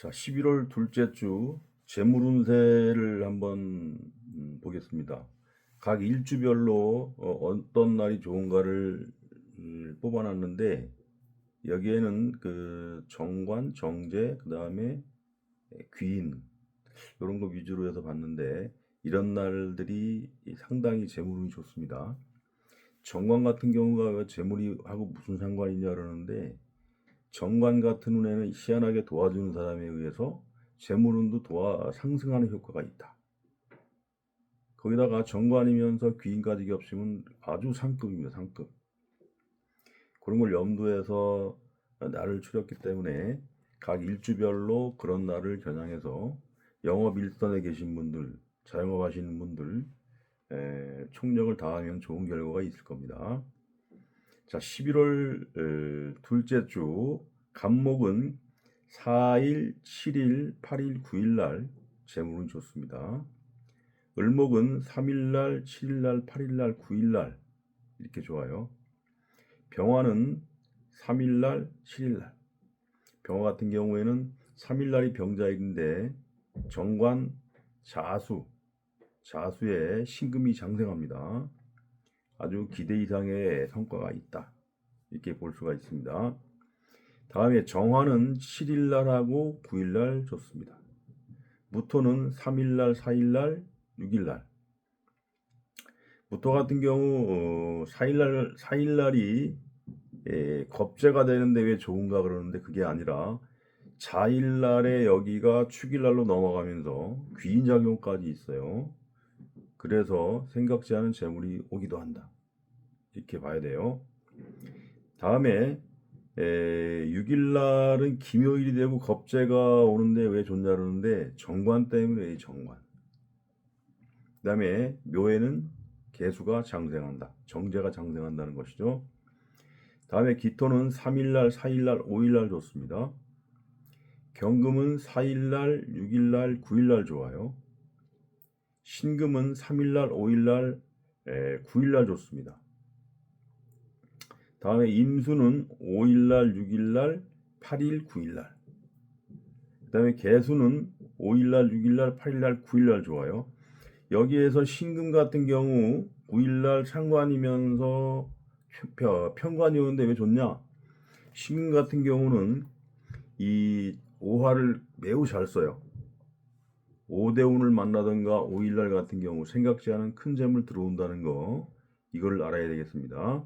자, 11월 둘째 주 재물 운세를 한번 음, 보겠습니다. 각 일주별로 어, 떤 날이 좋은가를 음, 뽑아놨는데 여기에는 그 정관, 정제, 그 다음에 귀인 이런 거 위주로 해서 봤는데 이런 날들이 상당히 재물운이 좋습니다. 정관 같은 경우가 왜 재물이 하고 무슨 상관이냐 그러는데 정관 같은 운에는 희한하게 도와주는 사람에 의해서 재물운도 도와 상승하는 효과가 있다. 거기다가 정관이면서 귀인까지 겹치면 아주 상급입니다. 상급. 그런 걸 염두해서 날을 추렸기 때문에 각 일주별로 그런 날을 겨냥해서 영업 일선에 계신 분들, 자영업 하시는 분들 에, 총력을 다하면 좋은 결과가 있을 겁니다. 자, 11월 에, 둘째 주 간목은 4일, 7일, 8일, 9일 날 재물은 좋습니다. 을목은 3일 날, 7일 날, 8일 날, 9일 날 이렇게 좋아요. 병화는 3일 날, 7일 날. 병화 같은 경우에는 3일 날이 병자일인데 정관 자수 자수에 신금이 장생합니다. 아주 기대 이상의 성과가 있다. 이렇게 볼 수가 있습니다. 다음에 정화는 7일 날하고 9일 날 좋습니다. 무토는 3일 날, 4일 날, 6일 날. 무토 같은 경우 어, 4일 날 4일 날이 예, 겁재가 되는데 왜 좋은가 그러는데 그게 아니라 자일 날에 여기가 축일 날로 넘어가면서 귀인 작용까지 있어요. 그래서 생각지 않은 재물이 오기도 한다. 이렇게 봐야 돼요. 다음에 에, 6일 날은 김요일이 되고 겁재가 오는데 왜 좋냐 그러는데 정관 때문에 이 정관. 그 다음에 묘에는 개수가 장생한다. 정제가 장생한다는 것이죠. 다음에 기토는 3일날, 4일날, 5일날 좋습니다. 경금은 4일날, 6일날, 9일날 좋아요. 신금은 3일날, 5일날, 9일날 좋습니다. 다음에 임수는 5일날, 6일날, 8일, 9일날. 그 다음에 개수는 5일날, 6일날, 8일날, 9일날 좋아요. 여기에서 신금 같은 경우 9일날 상관이면서 편관이 오는데 왜 좋냐? 신금 같은 경우는 이 오화를 매우 잘 써요. 오대운을 만나든가 5일날 같은 경우 생각지 않은 큰 재물 들어온다는 거 이걸 알아야 되겠습니다.